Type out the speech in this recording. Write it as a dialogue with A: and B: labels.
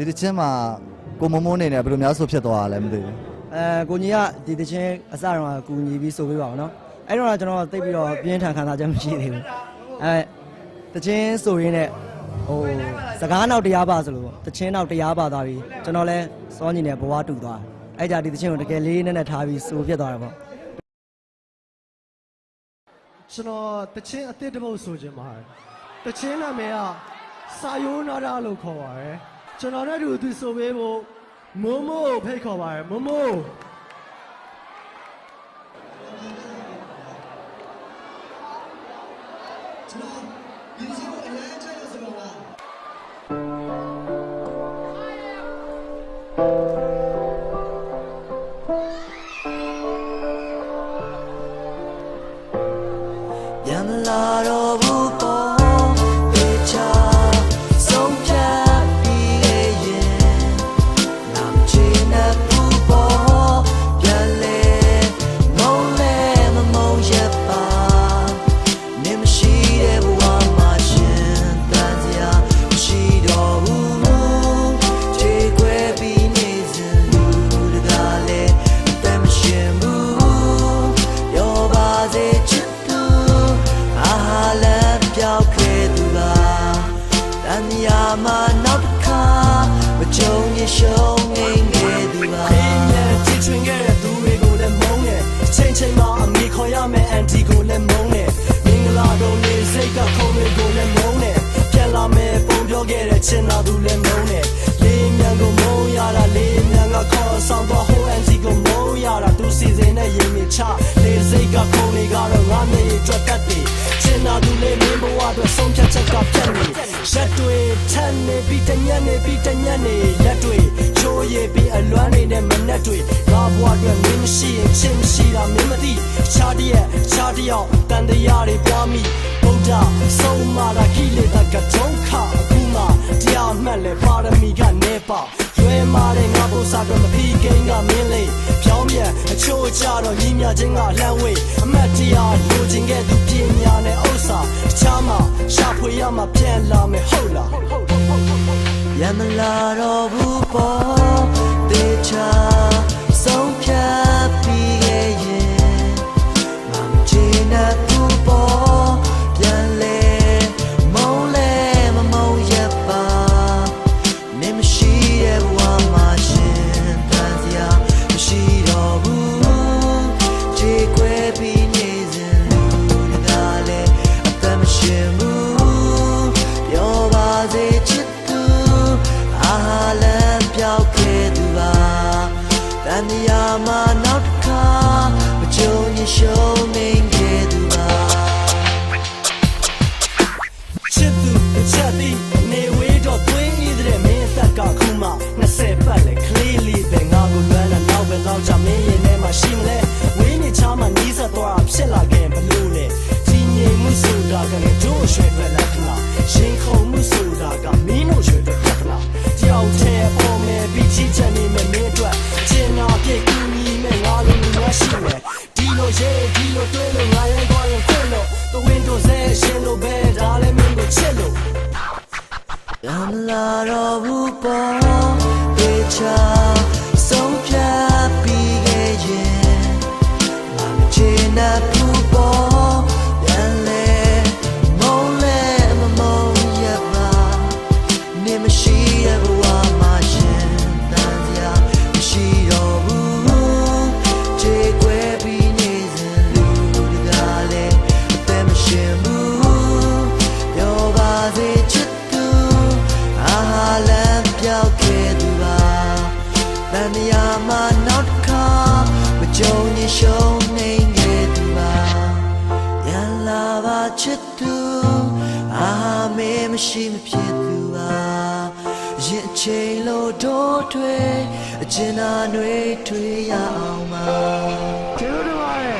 A: ဒီတစ်ချင်းမှာကိုမမိုးနေနဲ့ဘယ်လိုများဆိုဖြစ်သွားတာလဲမသိဘူး
B: အဲကိုကြီးကဒီတချင်းအစတော့ကကူညီပြီးဆိုပေးပါအောင်နော်အဲ့တော့ကျွန်တော်သိပြီးတော့ပြင်းထန်ခံစားချက်မရှိသေးဘူးအဲတချင်းဆိုရင်းနဲ့ဟိုစကားနောက်တရားပါဆိုလို့တချင်းနောက်တရားပါသွားပြီကျွန်တော်လဲစောညီနဲ့ဘဝတူသွားအဲ့ကြဒီတချင်းကိုတကယ်လေးနဲ့နဲ့ထားပြီးဆိုပြစ်သွားတာပေါ့
C: ကျွန်တော်တချင်းအစ်စ်တစ်ပုတ်ဆိုခြင်းပါတယ်တချင်းနာမည်ကစာယိုးနာတာလို့ခေါ်ပါတယ် ကျွန်တော်တို့သူဆိုပေးဖို့မိုးမိုးကိုဖိတ်ခေါ်ပါတယ်မိုးမိုး
D: ပြန်မလာတော့ဘူး မြာမှာနောက်တစ်ခါမကြုံရရှုံးငိမ့်ခဲ့သူပါ
C: အင်းနဲ့ချစ်ချွင်ခဲ့တဲ့သူတွေကိုလည်းမုန်းတယ်ချိန်ချိန်မှာအမိခေါ်ရမယ်အန်တီကိုလည်းမုန်းတယ်မင်္ဂလာတော်လေးစိတ်ကခုံတွေကိုလည်းမုန်းတယ်ပြန်လာမယ်ပုံပြောခဲ့တဲ့ချင်သာသူလည်းမုန်းတယ်လေးမြန်ကိုမုန်းရတာလေးမြန်ကခေါ်ဆောင်တော့ဟိုအန်တီကိုမုန်းရတာသူစီစဉ်တဲ့ရင်မြချလေးစိတ်ကခုံတွေကတော့ အတွက်ဆုံးဖြတ်ချက်ကပြတ်နေရက်တွေထက်နေပြီးတညက်နေပြီးတညက်နေရက်တွေချိုးရည်ပြီးအလွမ်းနေနဲ့မနဲ့တွေငါဘဝအတွက်မင်းမရှိရင်ချင်မရှိတာမင်းမသိခြားတရက်ခြားတယောက်တန်တရားတွေပွားမိဗုဒ္ဓဆုံးမတာခိလေတကဒုက္ခအခုမှတရားမှတ်လဲပါရမီကနေပါရွယ်မာတဲ့ငါဘုရားကမဖီးကိန်းကမင်းလေးဖြောင်းပြန်အချိုးကြတော့ညီမြချင်းကလှမ်းဝေးအမတ် မှာပြန်လာမယ်ဟုတ်လား
D: ပြန်မလာတော့ဘူးပေါ့
C: 20ပတ်လေကလေးလေးပဲငါကိုလွမ်းလာနောက်ပဲလောက်ချမင်းရင်ထဲမှာရှိမလဲဝင်းနေချာမှနီးစပ်သွားဖြစ်လာခဲ့ဘလို့လဲကြီးငြိမ်မှုဆိုတာကလည်းတို့ရွှေပဲလက်ခလာရှင်ခုံမှုဆိုတာကမင်းတို့ရွှေပဲလက်ခလာတယောက်တည်းပေါ်မယ်ပြီးချစ်ချင်နေမယ်မင်းအတွက်ကျင်နာပြေကူညီမယ်ငါလိုလူမရှိမယ်ဒီလိုရေးဒီလိုတွေးလို့ငါရင်သွားရင်ခွင့်လို့ The windows နဲ့ရှင်လို့ပဲဒါလည်းမင်းကိုချစ်လို့
D: ပြန်မလာတော့ ချစ်သူအာမေမရှိမဖြစ်သူပါရင်ချိန်လို့တို့တွေအကျဉ်းအနှွေးတွေရအောင်ပါတို
A: ့တို့
D: ပါ